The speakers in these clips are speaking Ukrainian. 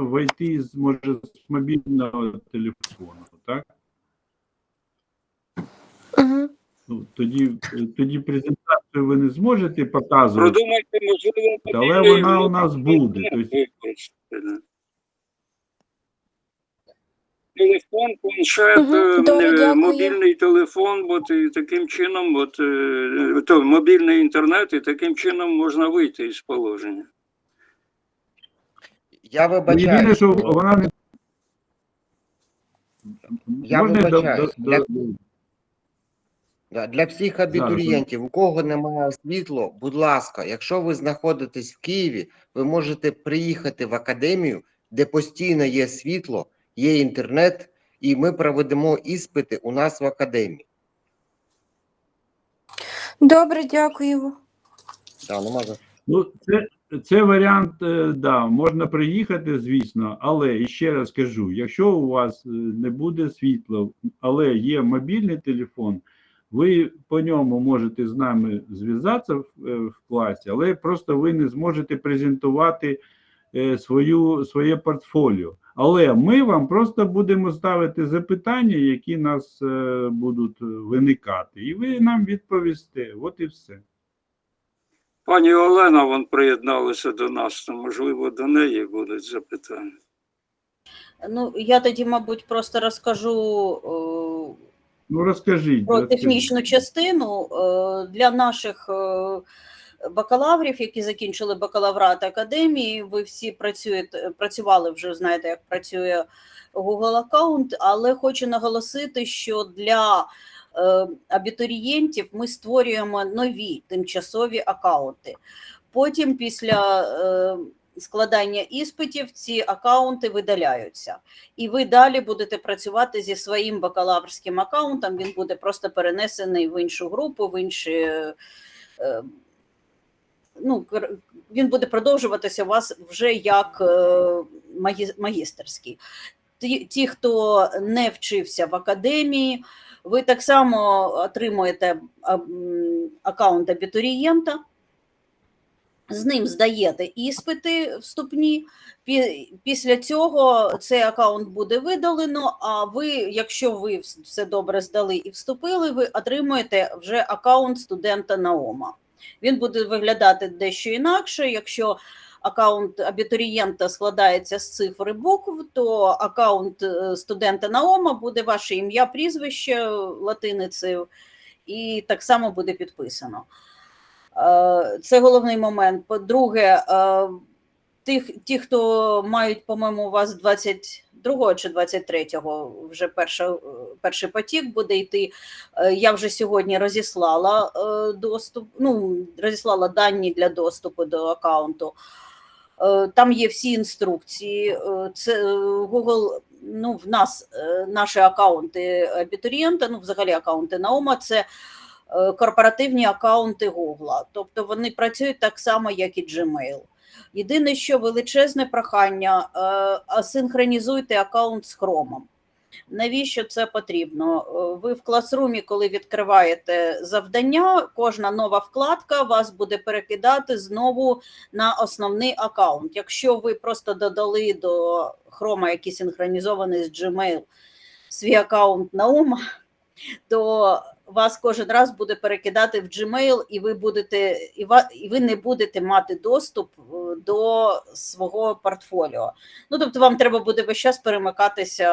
войти з може з мобільного телефону, так? Угу. Ну, тоді, тоді презентацію ви не зможете показувати, Продумайте, можливо, але вона у нас буде. Тобто. Телефон, планшет, Мгм, е, добре, е, дякую. мобільний телефон, от і таким чином, от, е, то, мобільний інтернет, і таким чином можна вийти із положення. Я ну, єдине, що вона не Я Можна до- вибачаюсь. до- Для- до- Для всіх абітурієнтів, у кого немає світло, будь ласка, якщо ви знаходитесь в Києві, ви можете приїхати в академію, де постійно є світло, є інтернет, і ми проведемо іспити у нас в академії. Добре, дякую. Нема за- Ну, це, це варіант, е, да, можна приїхати, звісно, але ще раз кажу: якщо у вас е, не буде світла, але є мобільний телефон, ви по ньому можете з нами зв'язатися в, е, в класі, але просто ви не зможете презентувати свою, своє портфоліо. Але ми вам просто будемо ставити запитання, які нас будуть виникати, і ви нам відповісте. От і все. Пані Олена вон приєдналася до нас, то можливо до неї будуть запитання. Ну, я тоді, мабуть, просто розкажу е, Ну розкажіть. про розкажіть. технічну частину Е, для наших е, бакалаврів, які закінчили бакалаврат академії. Ви всі працюєте, працювали вже, знаєте, як працює Google аккаунт, але хочу наголосити, що для абітурієнтів ми створюємо нові тимчасові акаунти. Потім, після е, складання іспитів, ці акаунти видаляються. І ви далі будете працювати зі своїм бакалаврським акаунтом. Він буде просто перенесений в іншу групу, в інші. е, Ну, він буде продовжуватися у вас вже як е, магістерський. Ті, ті, хто не вчився в академії, ви так само отримуєте а, м, акаунт абітурієнта, з ним здаєте іспити вступні. Після цього цей акаунт буде видалено. А ви, якщо ви все добре здали і вступили, ви отримуєте вже акаунт студента Наома. Він буде виглядати дещо інакше. Якщо акаунт абітурієнта складається з цифр і букв, то акаунт е, студента Наома буде ваше ім'я, прізвище латиницею, і так само буде підписано. Е, Це головний момент. По-друге, е, тих, ті, хто мають, по-моєму, у вас 22 чи 23-го вже перша, перший потік буде йти. Я вже сьогодні розіслала доступ, ну, розіслала дані для доступу до аккаунту. Е, Там є всі інструкції. Е, Це е, Google, ну, в нас наші аккаунти абітурієнта, ну, взагалі аккаунти Наума, це корпоративні аккаунти Google. Тобто вони працюють так само, як і Gmail. Єдине, що величезне прохання, асинхронізуйте аккаунт з Chrome. Навіщо це потрібно? Е, Ви в класрумі, коли відкриваєте завдання, кожна нова вкладка вас буде перекидати знову на основний аккаунт. Якщо ви просто додали до хрома, який синхронізований з Gmail, свій аккаунт Наума, то вас кожен раз буде перекидати в Gmail, і ви будете і ви не будете мати доступ е, до свого портфоліо. Ну тобто, вам треба буде весь час перемикатися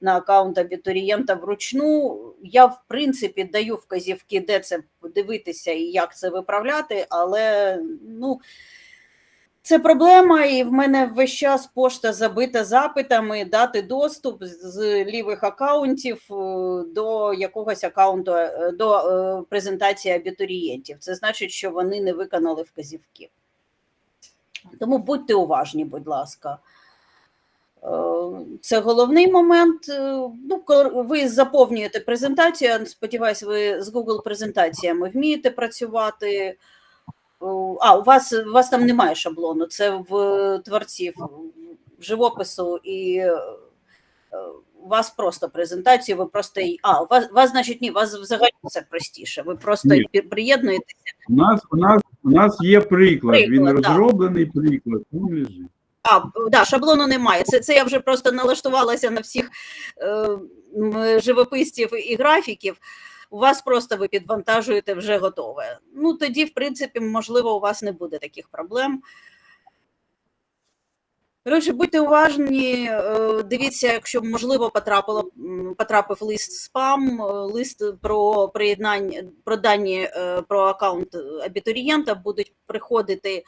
на аккаунт абітурієнта вручну. Я, в принципі, даю вказівки, де це подивитися і як це виправляти, але ну. Це проблема, і в мене весь час пошта забита запитами дати доступ з- лівих акаунтів е, до якогось акаунту, е, до е, презентації абітурієнтів. Це значить, що вони не виконали вказівки. Тому будьте уважні, будь ласка. Це головний момент. Ну, ви заповнюєте презентацію. я Сподіваюся, ви з Google презентаціями вмієте працювати. А, у вас, у вас там немає шаблону, це в творців в живопису і е, у вас просто презентацію, ви просто а, у вас, у вас, значить, ні, у вас взагалі все простіше. Ви просто Ні. приєднуєтеся. У нас, у нас, у нас є приклад, він Приклад, так. розроблений приклад, він лежить. А, да, шаблону немає. Це, це я вже просто налаштувалася на всіх е, живописців і графіків. У вас просто ви підвантажуєте вже готове. Ну тоді, в принципі, можливо, у вас не буде таких проблем. Коротше, будьте уважні, е, дивіться, якщо можливо потрапило, потрапив лист спам, е, лист про приєднання про дані е, про аккаунт абітурієнта будуть приходити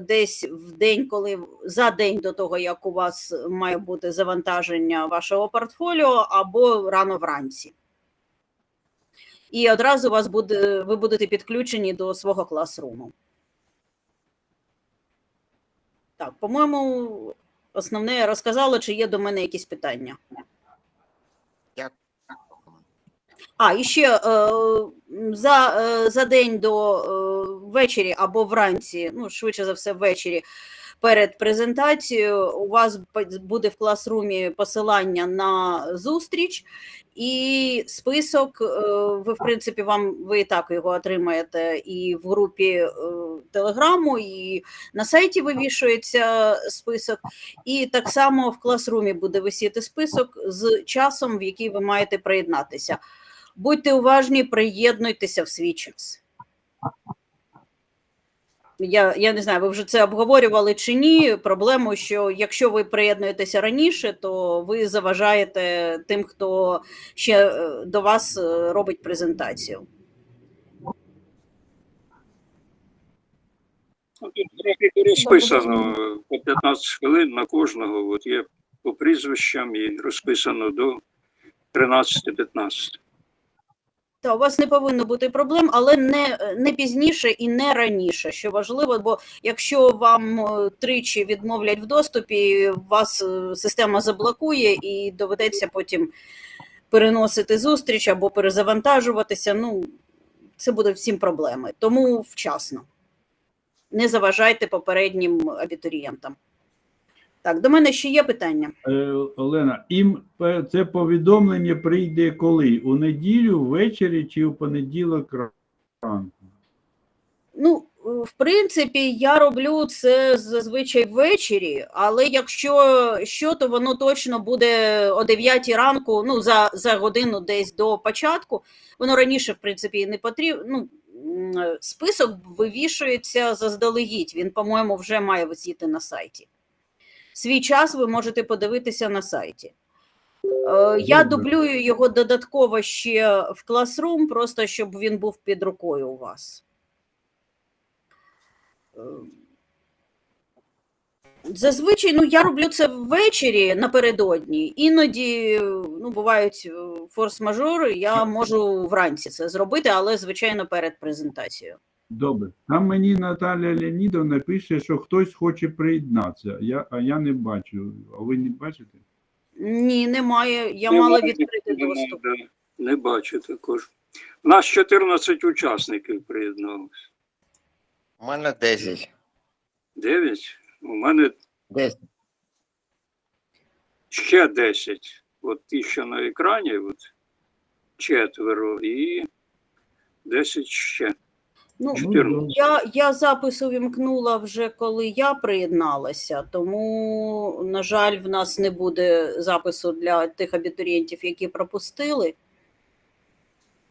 десь в день, коли за день до того, як у вас має бути завантаження вашого портфоліо, або рано вранці. І одразу вас буде, ви будете підключені до свого класруму. Так, по-моєму, основне я розказала, чи є до мене якісь питання. Дякую. А, і ще е, за, е, за день до е, ввечері або вранці, ну, швидше за все, ввечері, перед презентацією у вас буде в класрумі посилання на зустріч і список. е, Ви, в принципі, вам ви і так його отримаєте і в групі е, Телеграму, і на сайті вивішується список. І так само в класрумі буде висіти список з часом, в який ви маєте приєднатися. Будьте уважні, приєднуйтеся в свій час. Я, я не знаю, ви вже це обговорювали чи ні. Проблему, що якщо ви приєднуєтеся раніше, то ви заважаєте тим, хто ще е, до вас е, робить презентацію. Розписано по 15 хвилин на кожного. От є по прізвищам і розписано до 13-15. Та у вас не повинно бути проблем, але не, не пізніше і не раніше, що важливо, бо якщо вам е, тричі відмовлять в доступі, вас е, система заблокує і доведеться потім переносити зустріч або перезавантажуватися. Ну, це буде всім проблеми. Тому вчасно. Не заважайте попереднім абітурієнтам. Так, до мене ще є питання. Е, Олена, їм це повідомлення прийде коли? У неділю, ввечері чи у понеділок ранку? Ну, в принципі, я роблю це зазвичай ввечері, але якщо що, то воно точно буде о 9 ранку, ну, за, за годину десь до початку. Воно раніше, в принципі, не потрібно. Ну, список вивішується заздалегідь. Він, по-моєму, вже має висіти на сайті. Свій час ви можете подивитися на сайті. Е, Я дублюю його додатково ще в Classroom, просто щоб він був під рукою у вас. Е, Зазвичай, ну я роблю це ввечері напередодні. Іноді ну, бувають е, форс-мажори, я можу вранці це зробити, але звичайно перед презентацією. Добре. Там мені Наталя Леонідовна пише, що хтось хоче приєднатися, я, а я не бачу. А ви не бачите? Ні, немає. Я мала відкрити доступ. да. Не бачу також. У нас 14 учасників приєдналося. У мене 10. 9. У мене 10. ще 10. От ті, що на екрані, от четверо і 10 ще. Ну, 14. Я, я запис увімкнула вже коли я приєдналася, тому, на жаль, в нас не буде запису для тих абітурієнтів, які пропустили.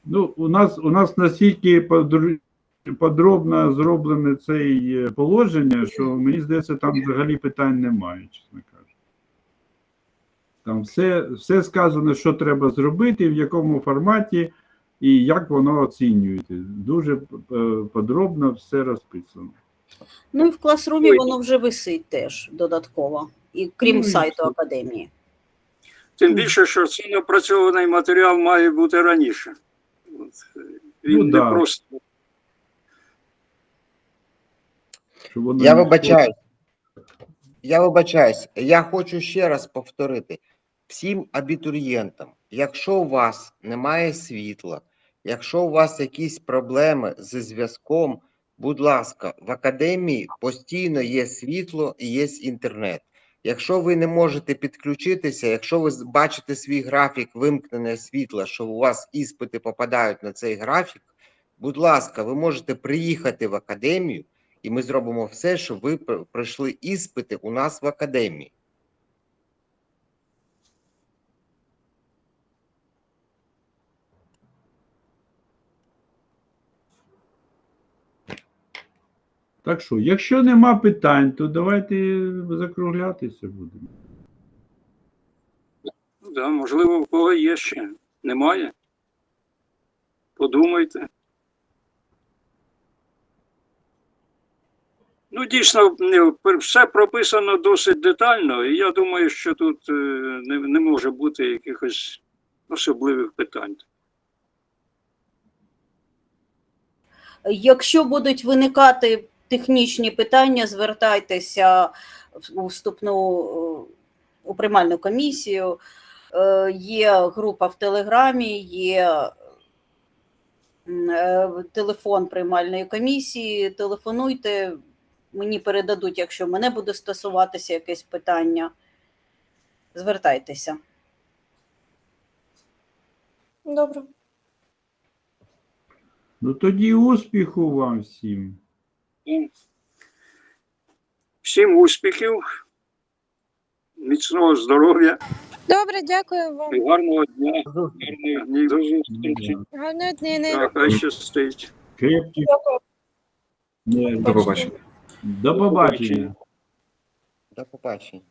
Ну, у нас у нас настільки подробно зроблене це е, положення, що мені здається, там взагалі питань немає, чесно кажучи. Там все, все сказано, що треба зробити, в якому форматі і як воно оцінюється. Дуже е, подробно все розписано. Ну і в класрумі Ой. воно вже висить теж додатково, і крім Ну, сайту все. академії. Тим більше, що цей напрацьований матеріал має бути раніше. От, Він Ну, не да. просто Я вибачаюсь. Я вибачаюсь. Я хочу ще раз повторити всім абітурієнтам, якщо у вас немає світла, якщо у вас якісь проблеми зі зв'язком, будь ласка, в академії постійно є світло і є інтернет. Якщо ви не можете підключитися, якщо ви бачите свій графік вимкнене світла, що у вас іспити попадають на цей графік, будь ласка, ви можете приїхати в академію і ми зробимо все, щоб ви пройшли іспити у нас в академії. Так що, якщо нема питань, то давайте закруглятися будемо. Ну, да, можливо, у кого є ще. Немає? Подумайте. Ну, дійсно, все прописано досить детально, і я думаю, що тут е, не, не може бути якихось особливих питань. Якщо будуть виникати технічні питання, звертайтеся у вступну у приймальну комісію. Е, Є група в Телеграмі, є е, телефон приймальної комісії. Телефонуйте, мені передадуть, якщо мене буде стосуватися якесь питання. Звертайтеся. Добре. Ну тоді успіху вам всім. Всім успіхів, міцного здоров'я Добре, дякую вам. і гарного дня, гарних днів. До зустрічі. Гарного дні, не- Так, хай щастить. Крепких. До побачення. До побачення. До побачення.